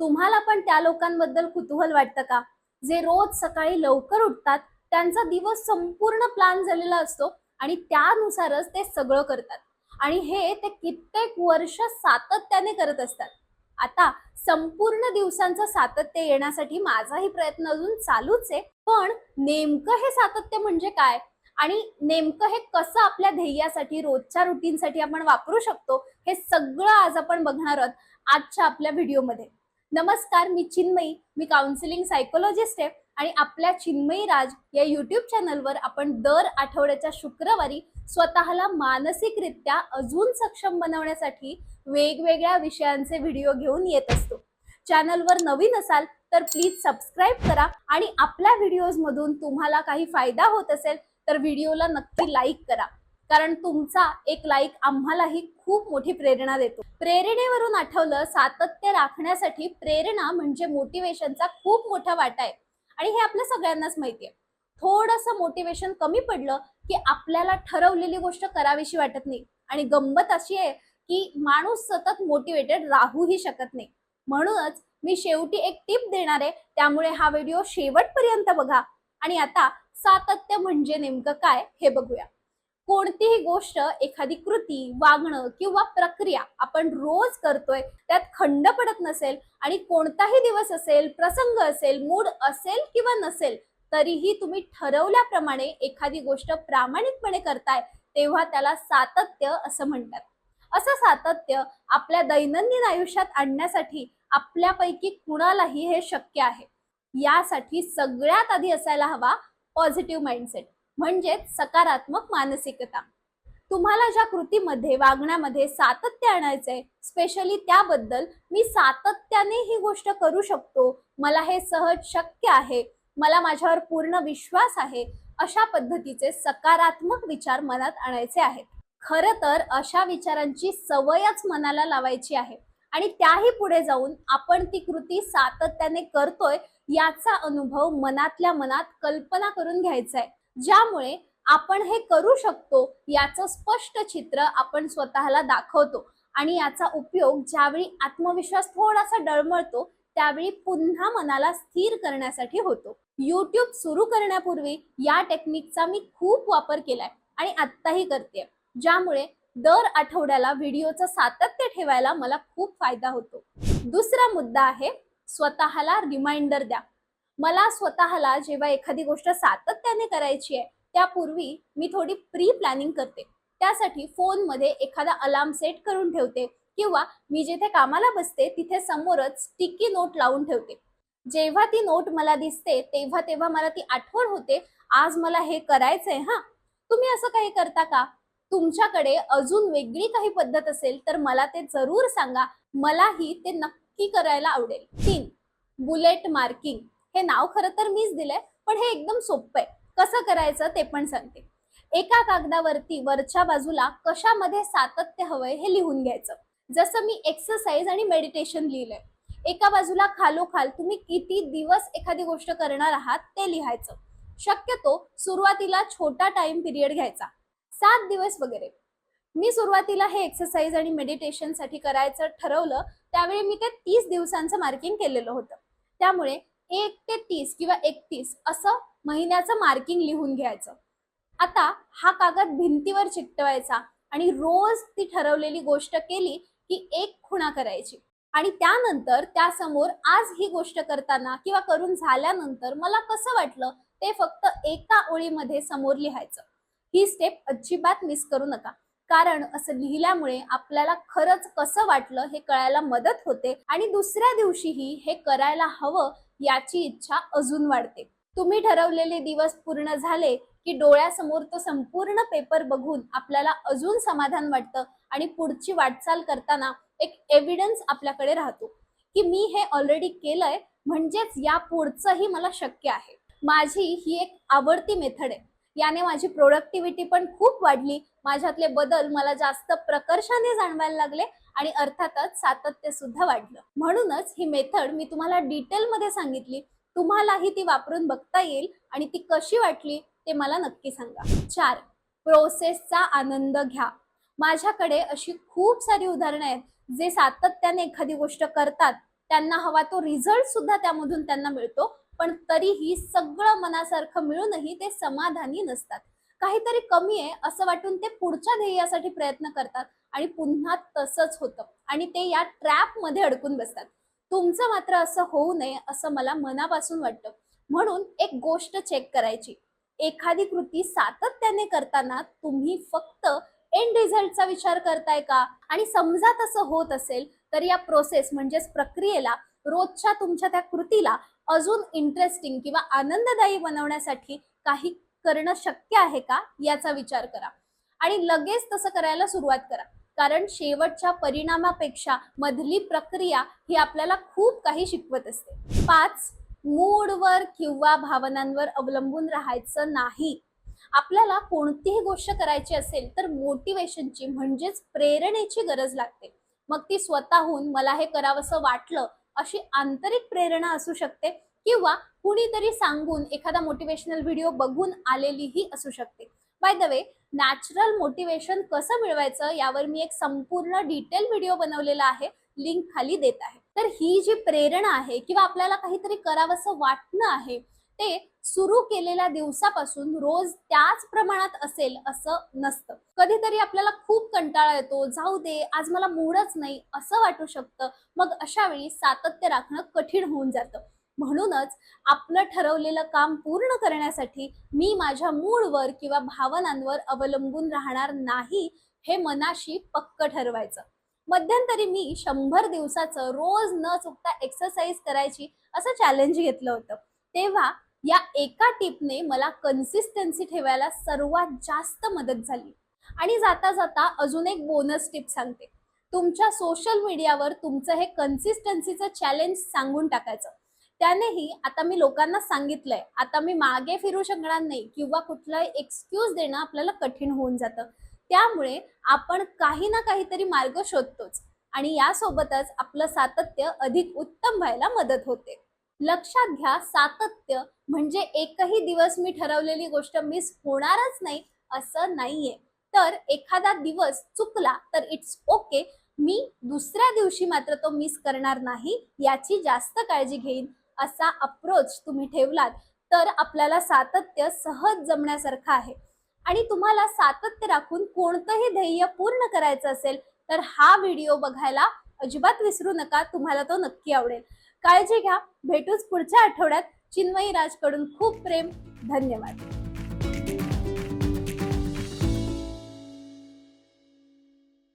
तुम्हाला पण त्या लोकांबद्दल कुतूहल वाटतं का? जे रोज सकाळी लवकर उठतात त्यांचा दिवस संपूर्ण प्लॅन झालेला असतो आणि त्यानुसारच ते सगळं करतात. आणि हे ते कित्येक वर्ष सातत्याने करत असतात. आता संपूर्ण दिवसांचं सातत्य येण्यासाठी माझाही प्रयत्न अजून चालूच आहे. पण नेमकं हे सातत्य म्हणजे काय? आणि नेमकं हे कसं आपल्या ध्येयासाठी रोजच्या रुटीनसाठी आपण वापरू शकतो हे सगळं आज आपण बघणार आहोत आजच्या आपल्या व्हिडिओमध्ये नमस्कार मी चिन्मयी. मी काउन्सिलिंग सायकोलॉजिस्ट आहे आणि आपल्या चिन्मयी राज या यूट्यूब चॅनलवर आपण दर आठवड्याच्या शुक्रवारी स्वतःला मानसिकरित्या अजून सक्षम बनवण्यासाठी वेगवेगळ्या विषयांचे व्हिडिओ घेऊन येत असतो. चॅनलवर नवीन असाल तर प्लीज सबस्क्राईब करा आणि आपल्या व्हिडिओजमधून तुम्हाला काही फायदा होत असेल तर व्हिडिओला नक्की लाईक करा. कारण तुमचा एक लाईक आम्हालाही खूप मोठी प्रेरणा देतो. प्रेरणेवरून आठवलं सातत्य राखण्यासाठी प्रेरणा म्हणजे मोटिवेशनचा खूप मोठा वाटा आहे. आणि हे आपल्या सगळ्यांनाच माहिती आहे. थोडंसं मोटिवेशन कमी पडलं की आपल्याला ठरवलेली गोष्ट करावीशी वाटत नाही. आणि गंमत अशी आहे की माणूस सतत मोटिवेटेड राहूही शकत नाही. म्हणूनच मी शेवटी एक टिप देणार आहे. त्यामुळे हा व्हिडिओ शेवटपर्यंत बघा. आणि आता सातत्य म्हणजे नेमकं काय हे बघूया. कोणतीही गोष्ट एखादी कृती वागणं किंवा प्रक्रिया आपण रोज करतोय त्यात खंड पडत नसेल आणि कोणताही दिवस असेल प्रसंग असेल मूड असेल किंवा नसेल तरीही तुम्ही ठरवल्याप्रमाणे एखादी गोष्ट प्रामाणिकपणे करताय तेव्हा त्याला सातत्य असं म्हणतात. असं सातत्य आपल्या दैनंदिन आयुष्यात आणण्यासाठी आपल्यापैकी कुणालाही हे शक्य आहे. यासाठी सगळ्यात आधी असायला हवा पॉझिटिव्ह माइंडसेट म्हणजेच सकारात्मक मानसिकता. तुम्हाला ज्या कृतीमध्ये वागण्यामध्ये सातत्य आणायचंय स्पेशली त्याबद्दल मी सातत्याने ही गोष्ट करू शकतो. मला हे सहज शक्य आहे. मला माझ्यावर पूर्ण विश्वास आहे. अशा पद्धतीचे सकारात्मक विचार मनात आणायचे आहेत. खरं तर अशा विचारांची सवयच मनाला लावायची आहे. आणि त्याही पुढे जाऊन आपण ती कृती सातत्याने करतोय याचा अनुभव मनातल्या मनात कल्पना करून घ्यायचा आहे ज्यामुळे आपण हे करू शकतो याचं स्पष्ट चित्र आपण स्वतःला दाखवतो. आणि याचा उपयोग ज्यावेळी आत्मविश्वास थोडासा डळमळतो त्यावेळी पुन्हा मनाला स्थिर करण्यासाठी होतो. यूट्यूब सुरू करण्यापूर्वी या टेक्निकचा मी खूप वापर केलाय आणि आत्ताही करते ज्यामुळे दर आठवड्याला व्हिडिओचं सातत्य ठेवायला मला खूप फायदा होतो. दुसरा मुद्दा आहे स्वतःला रिमाइंडर द्या. मला स्वतःला जेव्हा एखादी गोष्ट सातत्याने करायची आहे त्यापूर्वी मी थोडी प्री प्लॅनिंग करते. त्यासाठी फोनमध्ये एखादा अलार्म सेट करून ठेवते किंवा मी जिथे कामाला बसते तिथे समोरच स्टिकी नोट लावून ठेवते. जेव्हा ती नोट मला दिसते तेव्हा तेव्हा मला ती आठवण होते आज मला हे करायचंय हा. तुम्ही असं काही करता का? तुमच्याकडे अजून वेगळी काही पद्धत असेल तर मला ते जरूर सांगा. मलाही ते नक्की करायला आवडेल. तीन बुलेट मार्किंग हे नाव खरं तर मीच दिलंय पण हे एकदम सोपं आहे. कसं करायचं ते पण सांगते. एका कागदावरती वरच्या बाजूला कशामध्ये सातत्य हवंय हे लिहून घ्यायचं. जसं मी एक्सरसाइज आणि मेडिटेशन लिहिलंय. एका बाजूला खालोखाल तुम्ही किती दिवस एखादी गोष्ट करणार आहात ते लिहायचं. शक्यतो सुरुवातीला छोटा टाइम पिरियड घ्यायचा. सात दिवस वगैरे. मी सुरुवातीला हे एक्सरसाइज आणि मेडिटेशनसाठी करायचं ठरवलं त्यावेळी मी ते तीस दिवसांचं मार्किंग केलेलं होतं. त्यामुळे एक ते तीस किंवा एकतीस असं महिन्याचं मार्किंग लिहून घ्यायचं. आता हा कागद भिंतीवर चिकटवायचा आणि रोज ती ठरवलेली गोष्ट केली की एक खुणा करायची. आणि त्यानंतर त्यासमोर आज ही गोष्ट करताना किंवा करून झाल्यानंतर मला कसं वाटलं ते फक्त एका ओळीमध्ये समोर लिहायचं. ही स्टेप अजिबात मिस करू नका. कारण असं लिहिल्यामुळे आपल्याला खरंच कसं वाटलं हे कळायला मदत होते आणि दुसऱ्या दिवशीही हे करायला हवं याची इच्छा अजून वाढते. तुम्ही ठरवलेले दिवस पूर्ण झाले की डोळ्यासमोर तो संपूर्ण पेपर बघून आपल्याला अजून समाधान वाटतं आणि पुढची वाटचाल करताना एक एव्हिडन्स आपल्याकडे राहतो. की मी हे ऑलरेडी केलंय म्हणजेच या पुढचंही मला शक्य आहे. माझी ही एक आवडती मेथड आहे. याने माझी प्रोडक्टिव्हिटी पण खूप वाढली. माझ्यातले बदल मला जास्त प्रकर्षाने जाणवायला लागले आणि अर्थातच सातत्य सुद्धा वाढलं. म्हणूनच ही मेथड मी तुम्हाला डिटेलमध्ये सांगितली. तुम्हालाही ती वापरून बघता येईल आणि ती कशी वाटली ते मला नक्की सांगा. चार प्रोसेसचा आनंद घ्या. माझ्याकडे अशी खूप सारी उदाहरणं आहेत जे सातत्याने एखादी गोष्ट करतात. त्यांना हवा तो रिझल्ट सुद्धा त्यामधून त्यांना मिळतो पण तरीही सगळं मनासारखं मिळूनही ते समाधानी नसतात. काहीतरी कमी आहे असं वाटून ते पुढच्या ध्येयासाठी प्रयत्न करतात. आणि पुन्हा तसंच होतं. आणि ते या ट्रॅपमध्ये अडकून बसतात. तुमचं मात्र असं होऊ नये असं मला मनापासून वाटतं. म्हणून एक गोष्ट चेक करायची. एखादी कृती सातत्याने करताना तुम्ही फक्त एंड रिझल्टचा विचार करताय का? आणि समजा तसं होत असेल तर या प्रोसेस म्हणजेच प्रक्रियेला रोजच्या तुमच्या त्या कृतीला अजून इंटरेस्टिंग किंवा आनंददायी बनवण्यासाठी काही करणं शक्य आहे का? याचा विचार करा. आणि लगेच तसं करायला सुरुवात करा. कारण शेवटच्या परिणामापेक्षा मधली प्रक्रिया ही आपल्याला खूप काही शिकवत असते. पाच मूडवर किंवा भावनांवर अवलंबून राहायचं नाही. आपल्याला कोणतीही गोष्ट करायची असेल तर मोटिवेशनची म्हणजेच प्रेरणेची गरज लागते. मग ती स्वतःहून मला हे करावंसं वाटलं अशी आंतरिक प्रेरणा असू शकते किंवा कुणीतरी सांगून एखादा मोटिवेशनल व्हिडिओ बघून आलेलीही असू शकते. By the way natural motivation कसं मिळवायचं यावर मी एक संपूर्ण डिटेल व्हिडिओ बनवलेला आहे. लिंक खाली देत आहे. तर ही जी प्रेरणा आहे किंवा आपल्याला काहीतरी करावंसं वाटणं आहे ते सुरू केलेल्या दिवसापासून रोज त्याच प्रमाणात असेल असं नसतं. कधीतरी आपल्याला खूप कंटाळा येतो जाऊ दे आज मला मूडच नाही असं वाटू शकतं. मग अशा वेळी सातत्य राखणं कठीण होऊन जातं. म्हणूनच आपलं ठरवलेलं काम पूर्ण करण्यासाठी मी माझ्या मूडवर किंवा भावनांवर अवलंबून राहणार नाही हे मनाशी पक्क ठरवायचं. मध्यंतरी मी शंभर दिवसाचं रोज न चुकता एक्सरसाइज करायची असं चॅलेंज घेतलं होतं. तेव्हा या एका टिपने मला कन्सिस्टन्सी ठेवायला सर्वात जास्त मदत झाली. आणि जाता जाता अजून एक बोनस टिप सांगते. तुमच्या सोशल मीडियावर तुमचं हे कन्सिस्टन्सीचं चॅलेंज सांगून टाकायचं. त्यानेही आता मी लोकांना सांगितलंय. आता मी मागे फिरू शकणार नाही किंवा कुठलाही एक्सक्यूज देणं आपल्याला कठीण होऊन जातं. त्यामुळे आपण काही ना काहीतरी मार्ग शोधतोच आणि यासोबतच आपलं सातत्य अधिक उत्तम व्हायला मदत होते. लक्षात घ्या सातत्य म्हणजे एकही दिवस मी ठरवलेली गोष्ट मिस होणारच नाही असं नाहीये. तर एखादा दिवस चुकला तर इट्स ओके मी दुसऱ्या दिवशी मात्र तो मिस करणार नाही याची जास्त काळजी घेईन. असा अप्रोच तुम्ही ठेवलात तर आपल्याला सातत्य सहज जमण्यासारखं आहे. आणि तुम्हाला सातत्य राखून कोणतंही ध्येय पूर्ण करायचं असेल तर हा व्हिडिओ बघायला अजिबात विसरू नका तुम्हाला तो नक्की आवडेल. काळजी घ्या. भेटूच पुढच्या आठवड्यात. चिन्मयी राजकडून खूप प्रेम. धन्यवाद.